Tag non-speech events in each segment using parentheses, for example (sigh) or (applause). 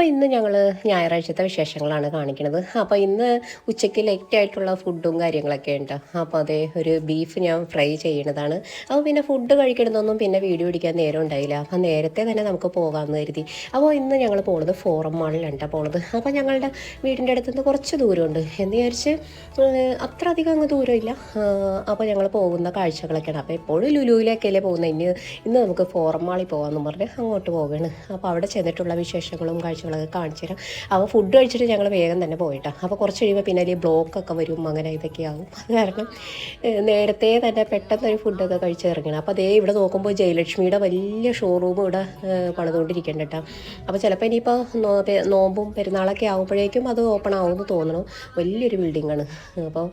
ഇന്ന് ഞങ്ങൾ ഞായറാഴ്ചത്തെ വിശേഷങ്ങളാണ് കാണിക്കുന്നത് അപ്പോൾ ഇന്ന് ഉച്ചയ്ക്ക് ലേറ്റ് ആയിട്ടുള്ള ഫുഡും കാര്യങ്ങളൊക്കെ ഉണ്ട്. അപ്പോൾ അതേ ഒരു ബീഫ് ഞാൻ ഫ്രൈ ചെയ്യണതാണ്. അപ്പോൾ പിന്നെ ഫുഡ് കഴിക്കണമെന്നൊന്നും പിന്നെ വീഡിയോ പിടിക്കാൻ നേരം ഉണ്ടായില്ല. അപ്പോൾ നേരത്തെ തന്നെ നമുക്ക് പോകാമെന്ന് കരുതി. അപ്പോൾ ഇന്ന് ഞങ്ങൾ പോണത് ഫോറം മാളിലാണ് പോണത്. അപ്പോൾ ഞങ്ങളുടെ വീടിന്റെ അടുത്ത് നിന്ന് കുറച്ച് ദൂരമുണ്ട്. എന്ന് വിചാരിച്ച് അത്ര അധികം അങ്ങ് ദൂരമില്ല. അപ്പോൾ ഞങ്ങൾ പോകുന്ന കാഴ്ചകളൊക്കെയാണ്. അപ്പോൾ എപ്പോഴും ലുലുവിലേക്കല്ലേ പോകുന്നത് ഇനി ഇന്ന് നമുക്ക് ഫോറം മാളിൽ പോകാമെന്ന് പറഞ്ഞ് അങ്ങോട്ട് പോവുകയാണ് അപ്പോൾ അവിടെ ചെന്നിട്ടുള്ള വിശേഷങ്ങളും കാഴ്ചകളൊക്കെ കാണിച്ചു തരാം. അപ്പോൾ ഫുഡ് കഴിച്ചിട്ട് ഞങ്ങൾ വേഗം തന്നെ പോയിട്ടാണ് അപ്പോൾ കുറച്ച് കഴിയുമ്പോൾ പിന്നെ അതിൽ ബ്ലോക്കൊക്കെ വരും അങ്ങനെ ഇതൊക്കെ ആവും. അത് കാരണം നേരത്തെ തന്നെ പെട്ടെന്ന് ഒരു ഫുഡൊക്കെ കഴിച്ച് ഇറങ്ങണം. അപ്പോൾ അതേ ഇവിടെ നോക്കുമ്പോൾ ജയലക്ഷ്മിയുടെ വലിയ ഷോറൂം ഇവിടെ പണിതുകൊണ്ടിരിക്കേണ്ട കേട്ടോ. അപ്പോൾ ചിലപ്പോൾ ഇനിയിപ്പോൾ നോമ്പും പെരുന്നാളൊക്കെ ആകുമ്പോഴേക്കും അത് ഓപ്പൺ ആവുമെന്ന് തോന്നണം. വലിയൊരു ബിൽഡിങ്ങാണ് അപ്പോൾ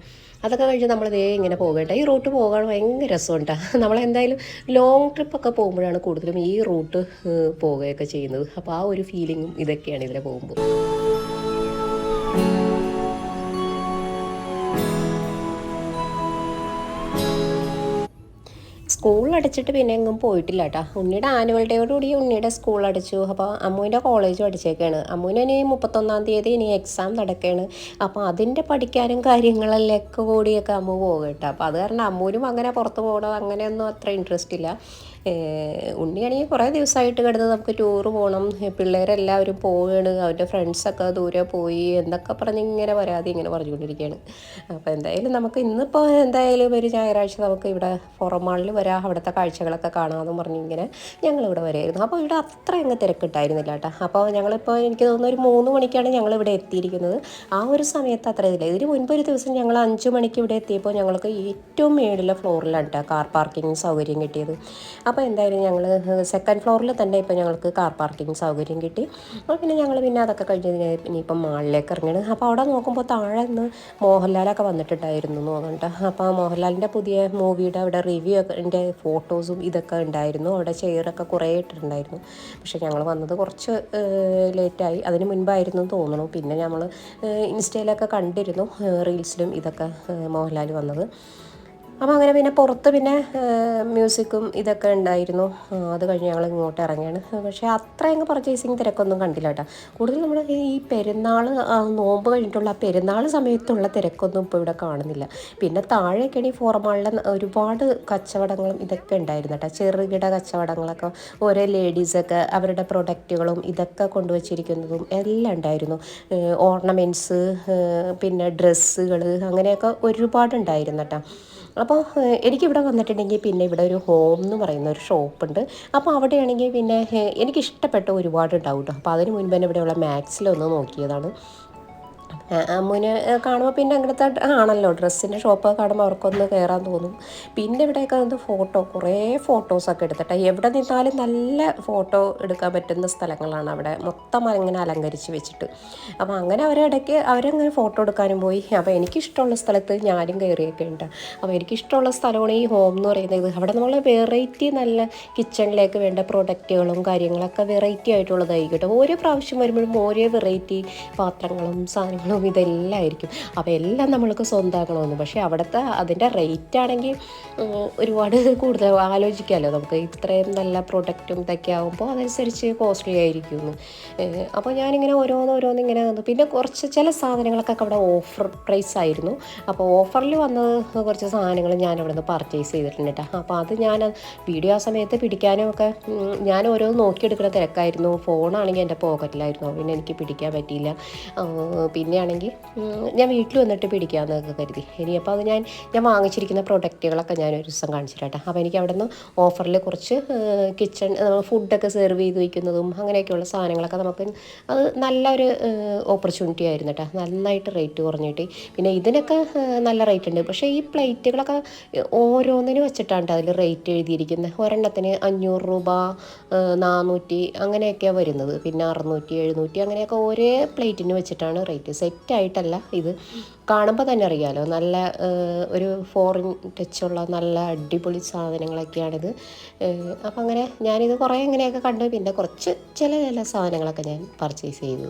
അതൊക്കെ കഴിഞ്ഞ് നമ്മൾ ദേ ഇങ്ങനെ പോകേണ്ട. ഈ റൂട്ട് പോകാൻ ഭയങ്കര രസമുണ്ട്. (laughs) നമ്മളെന്തായാലും ലോങ് ട്രിപ്പൊക്കെ പോകുമ്പോഴാണ് കൂടുതലും ഈ റൂട്ട് പോവുകയൊക്കെ ചെയ്യുന്നത്. അപ്പോൾ ആ ഒരു ഫീലിങ്ങും ഇതൊക്കെയാണ് ഇതിൽ പോകുമ്പോൾ സ്കൂൾ അടച്ചിട്ട് പിന്നെ എങ്ങും പോയിട്ടില്ല കേട്ടോ ഉണ്ണിയുടെ ആനുവൽ ഡേയോടുകൂടി ഉണ്ണിയുടെ സ്കൂൾ അടച്ചു. അപ്പോൾ അമ്മുവിന്റെ കോളേജും അടിച്ചേക്കാണ്. അമ്മുവിന് ഇനി മുപ്പത്തൊന്നാം തീയതി ഇനി എക്സാം നടക്കുകയാണ് അപ്പോൾ അതിന്റെ പഠിക്കാനും കാര്യങ്ങളെല്ലാം കൂടിയൊക്കെ അമ്മു പോകും കേട്ടോ അപ്പോൾ അത് കാരണം അമ്മൂനും അങ്ങനെ പുറത്ത് പോകണം അങ്ങനെയൊന്നും അത്ര ഇൻട്രസ്റ്റ് ഇല്ല. ഉണ്ണിയാണെങ്കിൽ കുറേ ദിവസമായിട്ട് കിടന്ന് നമുക്ക് ടൂറ് പോകണം പിള്ളേരെല്ലാവരും പോവുകയാണ്. അവന്റെ ഫ്രണ്ട്സൊക്കെ ദൂരെ പോയി എന്തൊക്കെ പറഞ്ഞ് ഇങ്ങനെ പരാതി ഇങ്ങനെ പറഞ്ഞുകൊണ്ടിരിക്കുകയാണ്. അപ്പോൾ എന്തായാലും നമുക്ക് ഇന്നിപ്പോൾ എന്തായാലും ഒരു ഞായറാഴ്ച നമുക്ക് ഇവിടെ ഫോറം മാളിൽ വരാം. അവിടുത്തെ കാഴ്ചകളൊക്കെ കാണാമെന്ന് പറഞ്ഞ് ഇങ്ങനെ ഞങ്ങളിവിടെ വരായിരുന്നു അപ്പോൾ ഇവിടെ അത്ര അങ്ങ് തിരക്കിട്ടായിരുന്നില്ല കേട്ടോ. അപ്പോൾ ഞങ്ങളിപ്പോൾ എനിക്ക് തോന്നുന്നു ഒരു മൂന്ന് മണിക്കാണ് ഞങ്ങൾ ഇവിടെ എത്തിയിരിക്കുന്നത്. ആ ഒരു സമയത്ത് അത്ര ഇതില്ല. ഇതിന് മുൻപ് ഒരു ദിവസം ഞങ്ങൾ അഞ്ച് മണിക്ക് ഇവിടെ എത്തിയപ്പോൾ ഞങ്ങൾക്ക് ഏറ്റവും മേളിലെ ഫ്ലോറിലാണ് കേട്ടോ കാർ പാർക്കിംഗ് സൗകര്യം കിട്ടിയത്. അപ്പോൾ എന്തായാലും ഞങ്ങൾ സെക്കൻഡ് ഫ്ലോറിൽ തന്നെ ഇപ്പോൾ ഞങ്ങൾക്ക് കാർ പാർക്കിംഗ് സൗകര്യം കിട്ടി. അപ്പോൾ പിന്നെ ഞങ്ങൾ പിന്നെ അതൊക്കെ കഴിഞ്ഞ് ഇനിയിപ്പം മാളിലേക്ക് ഇറങ്ങിയത് അപ്പോൾ അവിടെ നോക്കുമ്പോൾ താഴെ നിന്ന് മോഹൻലാലൊക്കെ വന്നിട്ടുണ്ടായിരുന്നു എന്ന് തോന്നുന്നുണ്ട് അപ്പോൾ മോഹൻലാലിന്റെ പുതിയ മൂവിയുടെ അവിടെ റിവ്യൂ ഒക്കെ എന്റെ ഫോട്ടോസും ഇതൊക്കെ ഉണ്ടായിരുന്നു. അവിടെ ചെയറൊക്കെ കുറേ ഇട്ടിട്ടുണ്ടായിരുന്നു. പക്ഷേ ഞങ്ങൾ വന്നത് കുറച്ച് ലേറ്റായി. അതിന് മുൻപായിരുന്നു തോന്നുന്നു. പിന്നെ നമ്മൾ ഇൻസ്റ്റയിലൊക്കെ കണ്ടിരുന്നു റീൽസിലും ഇതൊക്കെ മോഹൻലാൽ വന്നത്. അപ്പോൾ അങ്ങനെ പിന്നെ പുറത്ത് പിന്നെ മ്യൂസിക്കും ഇതൊക്കെ ഉണ്ടായിരുന്നു. അത് കഴിഞ്ഞ് ഞങ്ങൾ ഇങ്ങോട്ട് ഇറങ്ങിയാണ്. പക്ഷേ അത്ര അങ്ങ് പർച്ചേസിങ് തിരക്കൊന്നും കണ്ടില്ല കേട്ടോ. കൂടുതൽ നമ്മൾ ഈ പെരുന്നാൾ നോമ്പ് കഴിഞ്ഞിട്ടുള്ള ആ പെരുന്നാൾ സമയത്തുള്ള തിരക്കൊന്നും ഇപ്പോൾ ഇവിടെ കാണുന്നില്ല. പിന്നെ താഴേക്കാണെങ്കിൽ ഈ ഫോറമാളിലെ ഒരുപാട് കച്ചവടങ്ങളും ഇതൊക്കെ ഉണ്ടായിരുന്നു കേട്ടോ. ചെറുകിട കച്ചവടങ്ങളൊക്കെ ഓരോ ലേഡീസൊക്കെ അവരുടെ പ്രൊഡക്റ്റുകളും ഇതൊക്കെ കൊണ്ടുവച്ചിരിക്കുന്നതും എല്ലാം ഉണ്ടായിരുന്നു. ഓർണമെന്റ്സ് പിന്നെ ഡ്രസ്സുകൾ അങ്ങനെയൊക്കെ ഒരുപാടുണ്ടായിരുന്നു കേട്ടോ. അപ്പോൾ എനിക്ക് ഇവിടെ വന്നിട്ടുണ്ടെങ്കിൽ പിന്നെ ഇവിടെ ഒരു ഹോം എന്ന് പറയുന്ന ഒരു ഷോപ്പുണ്ട് അപ്പോൾ അവിടെയാണെങ്കിൽ പിന്നെ എനിക്ക് എനിക്കിഷ്ടപ്പെട്ട ഒരുപാട് കേട്ടോ അപ്പോൾ അതിന് മുൻപ് തന്നെ ഇവിടെയുള്ള മാക്സിലൊന്ന് നോക്കിയതാണ്. അമ്മുവിന് കാണുമ്പോൾ പിന്നെ അങ്ങനത്തെ ആണല്ലോ ഡ്രസ്സിന്റെ ഷോപ്പ് കാണുമ്പോൾ അവർക്കൊന്ന് കയറാൻ തോന്നും. പിന്നെ ഇവിടെയൊക്കെ വന്ന് ഫോട്ടോ കുറേ ഫോട്ടോസൊക്കെ എടുത്തിട്ട്. എവിടെ നിന്നാലും നല്ല ഫോട്ടോ എടുക്കാൻ പറ്റുന്ന സ്ഥലങ്ങളാണ് അവിടെ. മൊത്തം ഇങ്ങനെ അലങ്കരിച്ച് വെച്ചിട്ട്. അപ്പോൾ അങ്ങനെ അവരിടയ്ക്ക് അവരങ്ങനെ ഫോട്ടോ എടുക്കാനും പോയി. അപ്പോൾ എനിക്കിഷ്ടമുള്ള സ്ഥലത്ത് ഞാനും കയറിയൊക്കെ ഉണ്ട്. അപ്പോൾ എനിക്കിഷ്ടമുള്ള സ്ഥലമാണ് ഈ ഹോം എന്ന് പറയുന്നത്. അവിടെ നമ്മൾ വെറൈറ്റി നല്ല കിച്ചണിലേക്ക് വേണ്ട പ്രൊഡക്റ്റുകളും കാര്യങ്ങളൊക്കെ വെറൈറ്റി ആയിട്ടുള്ളതായിരിക്കും ഓരോ പ്രാവശ്യം വരുമ്പോഴും ഓരോ വെറൈറ്റി പാത്രങ്ങളും സാധനങ്ങളും ഇതെല്ലാം ആയിരിക്കും അപ്പോൾ എല്ലാം നമ്മൾക്ക് സ്വന്തമാക്കണമെന്ന് പക്ഷേ അവിടുത്തെ അതിന്റെ റേറ്റ് ആണെങ്കിൽ ഒരുപാട് കൂടുതൽ ആലോചിക്കാമല്ലോ. നമുക്ക് ഇത്രയും നല്ല പ്രൊഡക്റ്റും ഇതൊക്കെ ആകുമ്പോൾ അതനുസരിച്ച് കോസ്റ്റ്ലി ആയിരിക്കും അപ്പോൾ ഞാനിങ്ങനെ ഓരോന്ന് ഓരോന്ന് ഇങ്ങനെ വന്നു. പിന്നെ കുറച്ച് ചില സാധനങ്ങളൊക്കെ അവിടെ ഓഫർ പ്രൈസ് ആയിരുന്നു. അപ്പോൾ ഓഫറിൽ വന്ന കുറച്ച് സാധനങ്ങൾ ഞാൻ അവിടെ നിന്ന് പർച്ചേസ് ചെയ്തിട്ടുണ്ട് കേട്ടോ. അപ്പോൾ അത് ഞാൻ വീഡിയോ ആ സമയത്ത് പിടിക്കാനും ഒക്കെ ഞാൻ ഓരോന്ന് നോക്കിയെടുക്കുന്ന തിരക്കായിരുന്നു. ഫോണാണെങ്കിൽ എന്റെ പോക്കറ്റിലായിരുന്നു പിന്നെ എനിക്ക് പിടിക്കാൻ പറ്റിയില്ല. ആ, പിന്നെയാണെങ്കിൽ ഞാൻ വീട്ടിൽ വന്നിട്ട് പിടിക്കാമെന്നൊക്കെ കരുതി. ഇനി അപ്പോൾ അത് ഞാൻ ഞാൻ വാങ്ങിച്ചിരിക്കുന്ന പ്രൊഡക്റ്റുകളൊക്കെ ഞാൻ ഒരു ദിവസം കാണിച്ചിട്ടാട്ടെ അപ്പോൾ എനിക്ക് അവിടെ നിന്ന് ഓഫറിൽ കുറച്ച് കിച്ചൺ ഫുഡൊക്കെ സെർവ് ചെയ്ത് വയ്ക്കുന്നതും അങ്ങനെയൊക്കെയുള്ള സാധനങ്ങളൊക്കെ നമുക്ക് അത് നല്ലൊരു ഓപ്പർച്യൂണിറ്റി ആയിരുന്നു കേട്ടോ നന്നായിട്ട് റേറ്റ് കുറഞ്ഞിട്ട് പിന്നെ ഇതിനൊക്കെ നല്ല റേറ്റ് ഉണ്ട്. പക്ഷേ ഈ പ്ലേറ്റുകളൊക്കെ ഓരോന്നിനും വെച്ചിട്ടാണ് അതിൽ റേറ്റ് എഴുതിയിരിക്കുന്നത് ഒരെണ്ണത്തിന് അഞ്ഞൂറ് രൂപ നാനൂറ്റി അങ്ങനെയൊക്കെയാണ് വരുന്നത്. പിന്നെ അറുന്നൂറ്റി എഴുന്നൂറ്റി അങ്ങനെയൊക്കെ ഒരേ പ്ലേറ്റിന് വെച്ചിട്ടാണ് റേറ്റ് സെറ്റായിട്ടല്ല ഇത്. കാണുമ്പോൾ തന്നെ അറിയാലോ നല്ല ഒരു ഫോറിൻ ടച്ചുള്ള നല്ല അടിപൊളി സാധനങ്ങളൊക്കെയാണിത്. അപ്പം അങ്ങനെ ഞാനിത് കുറേ ഇങ്ങനെയൊക്കെ കണ്ടു. പിന്നെ കുറച്ച് ചില ചില സാധനങ്ങളൊക്കെ ഞാൻ പർച്ചേസ് ചെയ്തു.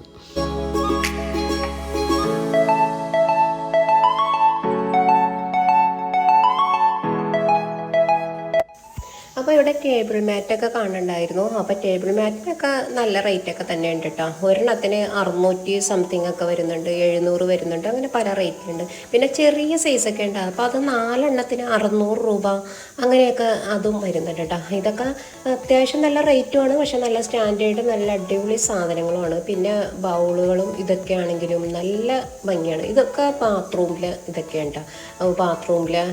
അപ്പോൾ ഇവിടെ ടേബിൾ മാറ്റൊക്കെ കാണണ്ടായിരുന്നു. അപ്പോൾ ടേബിൾ മാറ്റിനൊക്കെ നല്ല റേറ്റൊക്കെ തന്നെ ഉണ്ട് കേട്ടോ ഒരെണ്ണത്തിന് അറുന്നൂറ്റി സംതിങ് ഒക്കെ വരുന്നുണ്ട് എഴുന്നൂറ് വരുന്നുണ്ട് അങ്ങനെ പല റേറ്റ് ഉണ്ട് പിന്നെ ചെറിയ സൈസൊക്കെ ഉണ്ട്. അപ്പോൾ അത് നാലെണ്ണത്തിന് അറുന്നൂറ് രൂപ അങ്ങനെയൊക്കെ അതും വരുന്നുണ്ട് കേട്ടോ ഇതൊക്കെ അത്യാവശ്യം നല്ല റേറ്റുമാണ് പക്ഷെ നല്ല സ്റ്റാൻഡേർഡ് നല്ല അടിപൊളി സാധനങ്ങളുമാണ് പിന്നെ ബൗളുകളും ഇതൊക്കെ ആണെങ്കിലും നല്ല ഭംഗിയാണ്. ഇതൊക്കെ ബാത്റൂമിൽ ഇതൊക്കെ ഉണ്ട് ബാത്റൂമിലെ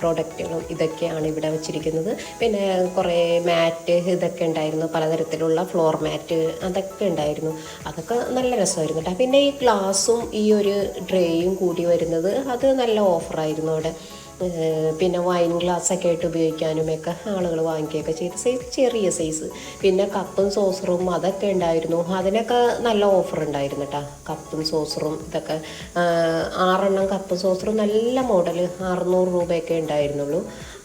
പ്രോഡക്റ്റുകളും ഇതൊക്കെയാണ് ഇവിടെ വെച്ചിരിക്കുന്നത്. പിന്നെ കുറേ മാറ്റ് ഇതൊക്കെ ഉണ്ടായിരുന്നു. പലതരത്തിലുള്ള ഫ്ലോർ മാറ്റ് അതൊക്കെ ഉണ്ടായിരുന്നു. അതൊക്കെ നല്ല രസമായിരുന്നു കേട്ടോ. പിന്നെ ഈ ഗ്ലാസും ഈ ഒരു ഡ്രേയും കൂടി വരുന്നത് അത് നല്ല ഓഫറായിരുന്നു അവിടെ. പിന്നെ വൈൻ ഗ്ലാസ് ഒക്കെ ആയിട്ട് ഉപയോഗിക്കാനും ഒക്കെ ആളുകൾ വാങ്ങിക്കുകയൊക്കെ ചെയ്ത് സൈസ് ചെറിയ സൈസ് പിന്നെ കപ്പും സോസറും അതൊക്കെ ഉണ്ടായിരുന്നു. അതിനൊക്കെ നല്ല ഓഫർ ഉണ്ടായിരുന്നു കേട്ടോ. കപ്പും സോസറും ഇതൊക്കെ. ആറെണ്ണം കപ്പും സോസറും നല്ല മോഡൽ അറുന്നൂറ് രൂപയൊക്കെ ഉണ്ടായിരുന്നുള്ളൂ.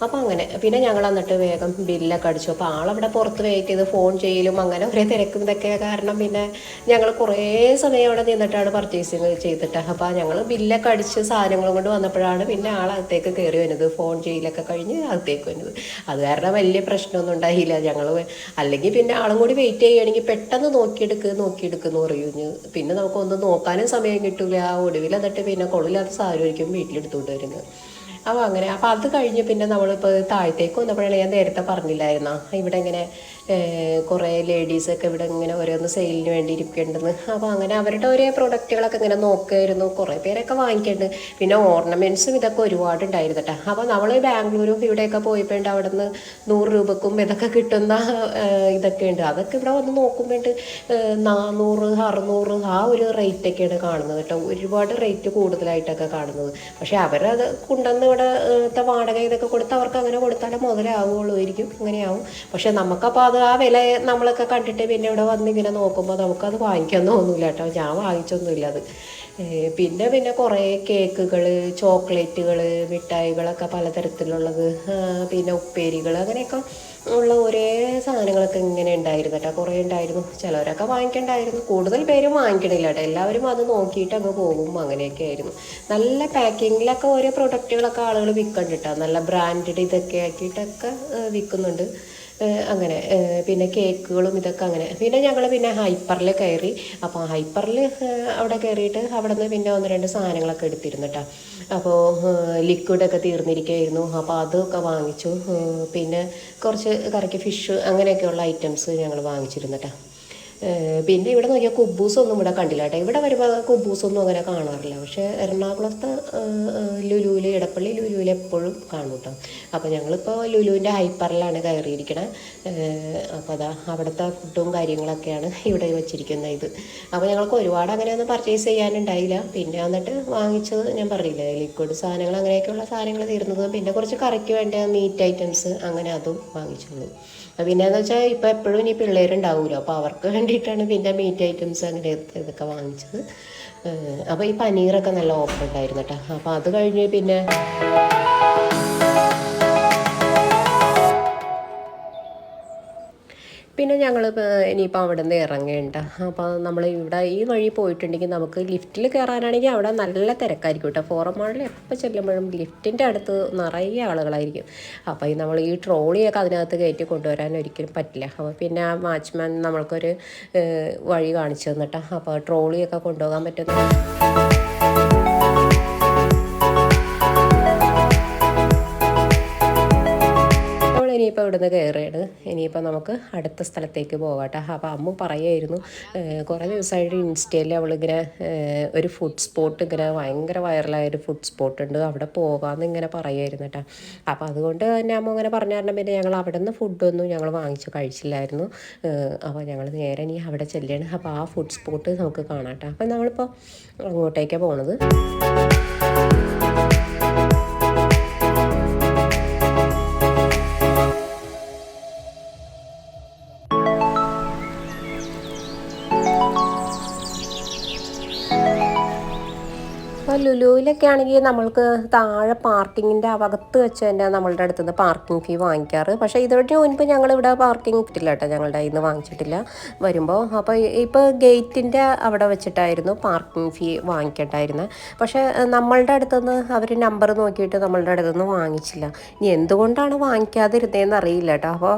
അപ്പോൾ അങ്ങനെ പിന്നെ ഞങ്ങൾ എന്നിട്ട് വേഗം ബില്ലൊക്കെ അടിച്ചു. അപ്പോൾ ആളവിടെ പുറത്ത് വെയിറ്റ് ചെയ്ത് ഫോൺ ചെയ്യലും അങ്ങനെ ഒരേ തിരക്കും ഇതൊക്കെ കാരണം പിന്നെ ഞങ്ങൾ കുറേ സമയം അവിടെ നിന്നിട്ടാണ് പർച്ചേസിങ് ചെയ്തിട്ട്. അപ്പോൾ ഞങ്ങൾ ബില്ലൊക്കെ അടിച്ച് സാധനങ്ങളും കൊണ്ട് വന്നപ്പോഴാണ് പിന്നെ ആളകത്തേക്ക് കയറി വരുന്നത്. ഫോൺ ചെയ്യലൊക്കെ കഴിഞ്ഞ് അകത്തേക്ക് വരുന്നത്. അത് കാരണം വലിയ പ്രശ്നമൊന്നും ഉണ്ടായില്ല. ഞങ്ങൾ അല്ലെങ്കിൽ പിന്നെ ആളും കൂടി വെയിറ്റ് ചെയ്യുകയാണെങ്കിൽ പെട്ടെന്ന് നോക്കിയെടുക്ക് നോക്കിയെടുക്കുന്നു പറയുന്നു പിന്നെ നമുക്കൊന്നും നോക്കാനും സമയം കിട്ടില്ല ഒടുവിൽ എന്നിട്ട് പിന്നെ കൊള്ളില്ലാത്ത സാധനമായിരിക്കും വീട്ടിലെടുത്തുകൊണ്ട് വരുന്നത്. അപ്പോൾ അങ്ങനെ അപ്പോൾ അത് കഴിഞ്ഞ് പിന്നെ നമ്മളിപ്പോൾ താഴത്തേക്ക് വന്നപ്പോഴാണ് ഞാൻ നേരത്തെ പറഞ്ഞില്ലായിരുന്നു? ഇവിടെ ഇങ്ങനെ കുറേ ലേഡീസൊക്കെ ഇവിടെ ഇങ്ങനെ ഓരോന്ന് സെയിലിന് വേണ്ടി ഇരിക്കേണ്ടെന്ന്. അപ്പോൾ അങ്ങനെ അവരുടെ ഓരോ പ്രൊഡക്റ്റുകളൊക്കെ ഇങ്ങനെ നോക്കുമായിരുന്നു കുറേ പേരൊക്കെ വാങ്ങിക്കുന്നുണ്ട് പിന്നെ ഓർണമെന്റ്സും ഇതൊക്കെ ഒരുപാട് ഉണ്ടായിരുന്നു കേട്ടോ അപ്പോൾ നമ്മൾ ബാംഗ്ലൂരും ഇവിടെയൊക്കെ പോയിപ്പോണ്ട് അവിടെ നിന്ന് നൂറ് രൂപക്കും ഇതൊക്കെ കിട്ടുന്ന ഇതൊക്കെ ഉണ്ട്. അതൊക്കെ ഇവിടെ വന്ന് നോക്കുമ്പോണ്ട് നാനൂറ് അറുന്നൂറ് ആ ഒരു റേറ്റൊക്കെയാണ് കാണുന്നത് കേട്ടോ ഒരുപാട് റേറ്റ് കൂടുതലായിട്ടൊക്കെ കാണുന്നത്. പക്ഷേ അവരത് കൊണ്ടുവന്ന് ഇവിടെ ഇത്തെ വാടക ഇതൊക്കെ കൊടുത്ത് അവർക്ക് അങ്ങനെ കൊടുത്താലേ മുതലാവുകയുള്ളൂ ആയിരിക്കും അങ്ങനെയാവും പക്ഷെ നമുക്കപ്പോൾ അത് ആ വില നമ്മളൊക്കെ കണ്ടിട്ട് പിന്നെ ഇവിടെ വന്ന് ഇങ്ങനെ നോക്കുമ്പോൾ നമുക്കത് വാങ്ങിക്കാൻ തോന്നില്ല കേട്ടോ. ഞാൻ വാങ്ങിച്ചൊന്നുമില്ല അത്. പിന്നെ പിന്നെ കുറേ കേക്കുകൾ ചോക്ലേറ്റുകൾ മിഠായികളൊക്കെ പലതരത്തിലുള്ളത് പിന്നെ ഉപ്പേരികൾ അങ്ങനെയൊക്കെ ഉള്ള ഒരേ സാധനങ്ങളൊക്കെ ഇങ്ങനെ ഉണ്ടായിരുന്നു കേട്ടോ. കുറേ ഉണ്ടായിരുന്നു. ചിലവരൊക്കെ വാങ്ങിക്കണ്ടായിരുന്നു. കൂടുതൽ പേരും വാങ്ങിക്കണില്ല കേട്ടോ. എല്ലാവരും അത് നോക്കിയിട്ട് അങ്ങ് പോകും. അങ്ങനെയൊക്കെ ആയിരുന്നു. നല്ല പാക്കിങ്ങിലൊക്കെ ഓരോ പ്രൊഡക്റ്റുകളൊക്കെ ആളുകൾ വിൽക്കുന്നുണ്ട് കേട്ടോ. നല്ല ബ്രാൻഡഡ് ഇതൊക്കെ ആക്കിയിട്ടൊക്കെ വിൽക്കുന്നുണ്ട്. അങ്ങനെ പിന്നെ കേക്കുകളും ഇതൊക്കെ അങ്ങനെ. പിന്നെ ഞങ്ങൾ പിന്നെ ഹൈപ്പറിൽ കയറി. അപ്പോൾ ഹൈപ്പറിൽ അവിടെ കയറിയിട്ട് അവിടെ നിന്ന് പിന്നെ ഒന്ന് രണ്ട് സാധനങ്ങളൊക്കെ എടുത്തിരുന്നു കേട്ടോ അപ്പോൾ ലിക്വിഡൊക്കെ തീർന്നിരിക്കുകയായിരുന്നു അപ്പോൾ അതൊക്കെ വാങ്ങിച്ചു. പിന്നെ കുറച്ച് കറിക്ക് ഫിഷ് അങ്ങനെയൊക്കെയുള്ള ഐറ്റംസ് ഞങ്ങൾ വാങ്ങിച്ചിരുന്നു കേട്ടോ പിന്നെ ഇവിടെ നോക്കിയാൽ കുബൂസൊന്നും ഇവിടെ കണ്ടില്ല കേട്ടോ. ഇവിടെ വരുമ്പോൾ കുബൂസൊന്നും അങ്ങനെ കാണാറില്ല. പക്ഷേ എറണാകുളത്തെ ലുലുവിൽ ഇടപ്പള്ളി ലുലുവിൽ എപ്പോഴും കാണും കേട്ടോ. അപ്പോൾ ഞങ്ങളിപ്പോൾ ലുലുവിന്റെ ഹൈപ്പറിലാണ് കയറിയിരിക്കണത് അപ്പോൾ അതാ അവിടുത്തെ ഫുഡും കാര്യങ്ങളൊക്കെയാണ് ഇവിടെ വെച്ചിരിക്കുന്ന ഇത്. അപ്പോൾ ഞങ്ങൾക്ക് ഒരുപാട് അങ്ങനെയൊന്നും പർച്ചേസ് ചെയ്യാനുണ്ടായില്ല. പിന്നെ വന്നിട്ട് വാങ്ങിച്ചത് ഞാൻ പറഞ്ഞില്ല ലിക്വിഡ് സാധനങ്ങൾ അങ്ങനെയൊക്കെയുള്ള സാധനങ്ങൾ തീർന്നതും പിന്നെ കുറച്ച് കറിക്ക് വേണ്ട മീറ്റ് ഐറ്റംസ് അങ്ങനെ അതും വാങ്ങിച്ചുള്ളൂ. പിന്നെ എന്ന് വെച്ചാൽ ഇപ്പം എപ്പോഴും ഇനി പിള്ളേരുണ്ടാവുമല്ലോ അപ്പോൾ അവർക്ക് വേണ്ടിയിട്ടാണ് പിന്നെ മീറ്റ് ഐറ്റംസ് അങ്ങനെ ഇതൊക്കെ വാങ്ങിച്ചത്. അപ്പോൾ ഈ പനീറൊക്കെ നല്ല ഓഫർ ഉണ്ടായിരുന്നു കേട്ടോ അപ്പോൾ അത് കഴിഞ്ഞ് പിന്നെ പിന്നെ ഞങ്ങൾ ഇനിയിപ്പോൾ അവിടെ നിന്ന് ഇറങ്ങേണ്ട. അപ്പോൾ നമ്മൾ ഇവിടെ ഈ വഴി പോയിട്ടുണ്ടെങ്കിൽ നമുക്ക് ലിഫ്റ്റിൽ കയറാനാണെങ്കിൽ അവിടെ നല്ല തിരക്കായിരിക്കും കേട്ടോ ഫോറം മാളിൽ എപ്പോൾ ചെല്ലുമ്പോഴും ലിഫ്റ്റിന്റെ അടുത്ത് നിറയെ ആളുകളായിരിക്കും. അപ്പോൾ ഈ നമ്മൾ ഈ ട്രോളിയൊക്കെ അതിനകത്ത് കയറ്റി കൊണ്ടുവരാൻ ഒരിക്കലും പറ്റില്ല. അപ്പോൾ പിന്നെ ആ വാച്ച്മാൻ നമ്മൾക്കൊരു വഴി കാണിച്ചു തന്നിട്ടാണ് അപ്പോൾ ട്രോളിയൊക്കെ കൊണ്ടുപോകാൻ പറ്റുന്ന ഇവിടുന്ന് കയറിയാണ് ഇനിയിപ്പോൾ നമുക്ക് അടുത്ത സ്ഥലത്തേക്ക് പോകാട്ടെ അപ്പോൾ അമ്മ പറയായിരുന്നു കുറേ ദിവസമായിട്ട് ഇൻസ്റ്റയിൽ അവളിങ്ങനെ ഒരു ഫുഡ് സ്പോട്ട് ഇങ്ങനെ ഭയങ്കര വൈറലായ ഒരു ഫുഡ് സ്പോട്ട് ഉണ്ട്. അവിടെ പോകാമെന്ന് ഇങ്ങനെ പറയുമായിരുന്നു കേട്ടോ. അപ്പോൾ അതുകൊണ്ട് തന്നെ അമ്മ ഇങ്ങനെ പറഞ്ഞു കാരണം പിന്നെ ഞങ്ങൾ അവിടെ നിന്ന് ഫുഡൊന്നും ഞങ്ങൾ വാങ്ങിച്ചു കഴിച്ചില്ലായിരുന്നു. അപ്പോൾ ഞങ്ങൾ നേരെ ഇനി അവിടെ ചെല്ലുകയാണ് അപ്പോൾ ആ ഫുഡ് സ്പോട്ട് നമുക്ക് കാണാം കേട്ടോ. അപ്പോൾ നമ്മളിപ്പോൾ അങ്ങോട്ടേക്കാണ് പോണത്. അപ്പോൾ ലുലുവിലൊക്കെ ആണെങ്കിൽ നമ്മൾക്ക് താഴെ പാർക്കിങ്ങിന്റെ അകത്ത് വെച്ച് തന്നെ നമ്മളുടെ അടുത്ത് നിന്ന് പാർക്കിംഗ് ഫീ വാങ്ങിക്കാറ്. പക്ഷേ ഇതുവരെ മുൻപ് ഞങ്ങളിവിടെ പാർക്കിംഗ് കിട്ടില്ല കേട്ടോ. ഞങ്ങളുടെ കയ്യിൽ നിന്ന് വാങ്ങിച്ചിട്ടില്ല. വരുമ്പോൾ അപ്പോൾ ഇപ്പോൾ ഗേറ്റിന്റെ അവിടെ വെച്ചിട്ടായിരുന്നു പാർക്കിംഗ് ഫീ വാങ്ങിക്കട്ടായിരുന്നത് പക്ഷേ നമ്മളുടെ അടുത്തുനിന്ന് അവർ നമ്പർ നോക്കിയിട്ട് നമ്മളുടെ അടുത്തുനിന്ന് വാങ്ങിച്ചില്ല. ഇനി എന്തുകൊണ്ടാണ് വാങ്ങിക്കാതിരുന്നതെന്ന് അറിയില്ല കേട്ടോ. അപ്പോൾ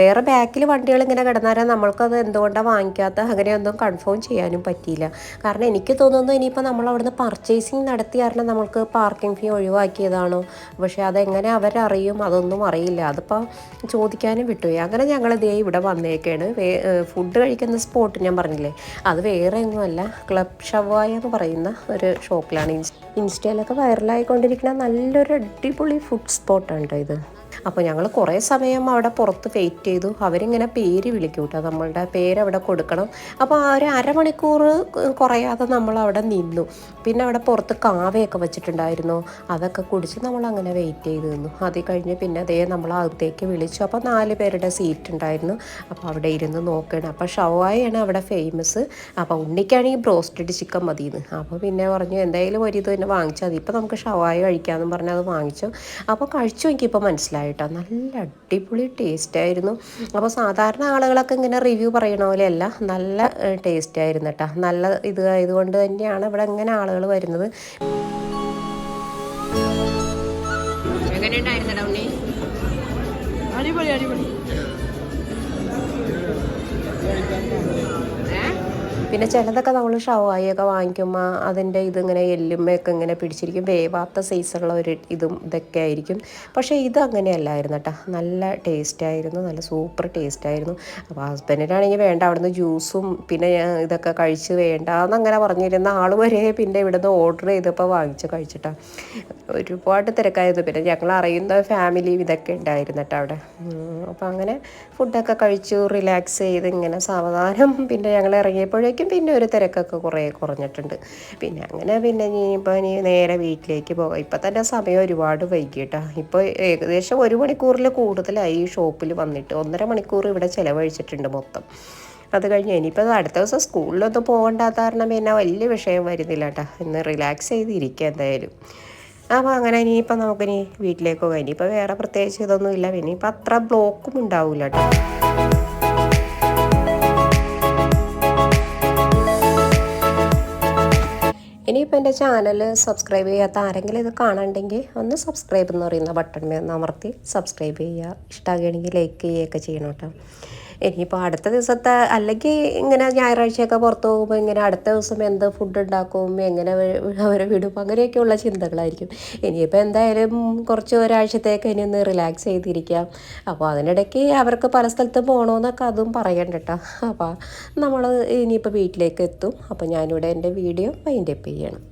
വേറെ ബാക്കിൽ വണ്ടികൾ ഇങ്ങനെ കിടന്നാലും നമ്മൾക്കത് എന്തുകൊണ്ടാണ് വാങ്ങിക്കാത്ത? അങ്ങനെയൊന്നും കൺഫേം ചെയ്യാനും പറ്റിയില്ല. കാരണം എനിക്ക് തോന്നുന്നു ഇനിയിപ്പോൾ നമ്മൾ അവിടുന്ന് പർച്ചേസിങ് നടത്തി കാരണം നമ്മൾക്ക് പാർക്കിംഗ് ഫീ ഒഴിവാക്കിയതാണോ. പക്ഷേ അതെങ്ങനെ അവരറിയും അതൊന്നും അറിയില്ല. അതിപ്പോൾ ചോദിക്കാനും വിട്ടുപോയി അങ്ങനെ ഞങ്ങൾ ദേ ഇവിടെ വന്നേക്കാണ്. ഫുഡ് കഴിക്കുന്ന സ്പോട്ട് ഞാൻ പറഞ്ഞില്ലേ? അത് വേറെ ഒന്നുമല്ല. ക്ലബ് ഷവായ എന്ന് പറയുന്ന ഒരു ഷോപ്പിലാണ് ഇൻസ് ഇൻസ്റ്റയിലൊക്കെ വൈറലായിക്കൊണ്ടിരിക്കുന്ന നല്ലൊരു അടിപൊളി ഫുഡ് സ്പോട്ടാണ് കേട്ടോ ഇത്. അപ്പോൾ ഞങ്ങൾ കുറേ സമയം അവിടെ പുറത്ത് വെയിറ്റ് ചെയ്തു. അവരിങ്ങനെ പേര് വിളിക്കും കേട്ടോ നമ്മളുടെ പേര് അവിടെ കൊടുക്കണം. അപ്പോൾ ആ ഒരു അരമണിക്കൂർ കുറയാതെ നമ്മൾ അവിടെ നിന്നു. പിന്നെ അവിടെ പുറത്ത് കാവയൊക്കെ വെച്ചിട്ടുണ്ടായിരുന്നു. അതൊക്കെ കുടിച്ച് നമ്മൾ അങ്ങനെ വെയിറ്റ് ചെയ്ത് നിന്നു. അത് കഴിഞ്ഞ് പിന്നെ അതേ നമ്മൾ അകത്തേക്ക് വിളിച്ചു. അപ്പോൾ നാല് പേരുടെ സീറ്റ് ഉണ്ടായിരുന്നു. അപ്പോൾ അവിടെ ഇരുന്ന് നോക്കണം. അപ്പോൾ ഷവായാണ് അവിടെ ഫേമസ് അപ്പോൾ ഉണ്ണിക്കാണെങ്കിൽ ബ്രോസ്റ്റഡ് ചിക്കൻ മതിയെന്ന് അപ്പോൾ പിന്നെ പറഞ്ഞു എന്തായാലും ഒരു ഇത് തന്നെ വാങ്ങിച്ചാൽ മതി. ഇപ്പോൾ നമുക്ക് ഷവായ കഴിക്കാമെന്ന് പറഞ്ഞ് അത് വാങ്ങിച്ചു. അപ്പോൾ കഴിച്ചു എനിക്കിപ്പോൾ മനസ്സിലായി. കേട്ടോ നല്ല അടിപൊളി ടേസ്റ്റ് ആയിരുന്നു. അപ്പോൾ സാധാരണ ആളുകളൊക്കെ ഇങ്ങനെ റിവ്യൂ പറയണ പോലെയല്ല. നല്ല ടേസ്റ്റ് ആയിരുന്നു കേട്ടോ നല്ല ഇത് ആയതുകൊണ്ട് തന്നെയാണ് ഇവിടെ ഇങ്ങനെ ആളുകൾ വരുന്നത്. എങ്ങനെയുണ്ടായിരുന്നടാ ഉണ്ണി? അടിപൊളി അടിപൊളി. പിന്നെ ചിലതൊക്കെ നമ്മൾ ഷവായിയൊക്കെ വാങ്ങിക്കുമ്പോൾ അതിന്റെ ഇതിങ്ങനെ എല്ലുമ്മയൊക്കെ ഇങ്ങനെ പിടിച്ചിരിക്കും. വേവാത്ത സൈസുള്ള ഒരു ഇതും ഇതൊക്കെ ആയിരിക്കും. പക്ഷേ ഇത് അങ്ങനെയല്ലായിരുന്നു കേട്ടോ നല്ല ടേസ്റ്റ് ആയിരുന്നു. നല്ല സൂപ്പർ ടേസ്റ്റ് ആയിരുന്നു. അപ്പോൾ ഹസ്ബൻഡിനാണെങ്കിൽ വേണ്ട അവിടുന്ന് ജ്യൂസും പിന്നെ ഇതൊക്കെ കഴിച്ച് വേണ്ട എന്നങ്ങനെ പറഞ്ഞിരുന്ന ആൾ വരെ പിന്നെ ഇവിടുന്ന് ഓർഡർ ചെയ്തപ്പോൾ വാങ്ങിച്ച് കഴിച്ചിട്ടാ. ഒരുപാട് തിരക്കായിരുന്നു. പിന്നെ ഞങ്ങൾ അറിയുന്ന ഫാമിലി ഇതൊക്കെ ഉണ്ടായിരുന്നു കേട്ടോ അവിടെ. അപ്പോൾ അങ്ങനെ ഫുഡൊക്കെ കഴിച്ചു റിലാക്സ് ചെയ്ത് ഇങ്ങനെ സാവധാനം പിന്നെ ഞങ്ങൾ ഇറങ്ങിയപ്പോഴേക്കും പിന്നെ ഒരു തിരക്കൊക്കെ കുറേ കുറഞ്ഞിട്ടുണ്ട്. പിന്നെ അങ്ങനെ പിന്നെ ഇനിയിപ്പോൾ ഇനി നേരെ വീട്ടിലേക്ക് പോകാം. ഇപ്പം തന്നെ സമയം ഒരുപാട് വൈകിട്ടാ ഇപ്പോൾ ഏകദേശം ഒരു മണിക്കൂറിൽ കൂടുതലായി ഈ ഷോപ്പിൽ വന്നിട്ട് ഒന്നര മണിക്കൂർ ഇവിടെ ചിലവഴിച്ചിട്ടുണ്ട് മൊത്തം. അത് കഴിഞ്ഞ് ഇനിയിപ്പോൾ അടുത്ത ദിവസം സ്കൂളിലൊന്നും പോകണ്ടാത്ത കാരണം പിന്നെ വലിയ വിഷയം വരുന്നില്ല കേട്ടോ. ഇന്ന് റിലാക്സ് ചെയ്തിരിക്കുക എന്തായാലും. അപ്പോൾ അങ്ങനെ ഇനിയിപ്പോൾ നമുക്കിനി വീട്ടിലേക്ക് പോകാം. ഇനിയിപ്പോൾ വേറെ പ്രത്യേകിച്ച് ഇതൊന്നും ഇല്ല ഇനിയിപ്പോൾ അത്ര ബ്ലോക്കും ഉണ്ടാവില്ല കേട്ടോ. ഇനിയിപ്പോൾ എന്റെ ചാനൽ സബ്സ്ക്രൈബ് ചെയ്യാത്ത ആരെങ്കിലും ഇത് കാണണ്ടെങ്കിൽ ഒന്ന് സബ്സ്ക്രൈബ് എന്ന് പറയുന്ന ബട്ടൺ അമർത്തി സബ്സ്ക്രൈബ് ചെയ്യുക. ഇഷ്ടമാകുകയാണെങ്കിൽ ലൈക്ക് ചെയ്യുകയൊക്കെ ചെയ്യണം കേട്ടോ. ഇനിയിപ്പോൾ അടുത്ത ദിവസത്തെ അല്ലെങ്കിൽ ഇങ്ങനെ ഞായറാഴ്ചയൊക്കെ പുറത്ത് പോകുമ്പോൾ ഇങ്ങനെ അടുത്ത ദിവസം എന്ത് ഫുഡ് ഉണ്ടാക്കും എങ്ങനെ അവരെ വിടും അങ്ങനെയൊക്കെയുള്ള ചിന്തകളായിരിക്കും. ഇനിയിപ്പോൾ എന്തായാലും കുറച്ച് ഒരാഴ്ചത്തേക്ക് ഇനി ഒന്ന് റിലാക്സ് ചെയ്തിരിക്കാം. അപ്പോൾ അതിനിടയ്ക്ക് അവർക്ക് പല സ്ഥലത്ത് പോകണമെന്നൊക്കെ അതും പറയണ്ട കേട്ടോ അപ്പോൾ നമ്മൾ ഇനിയിപ്പോൾ വീട്ടിലേക്ക് എത്തും. അപ്പോൾ ഞാനിവിടെ എന്റെ വീഡിയോ വൈൻഡപ്പ് ചെയ്യണം.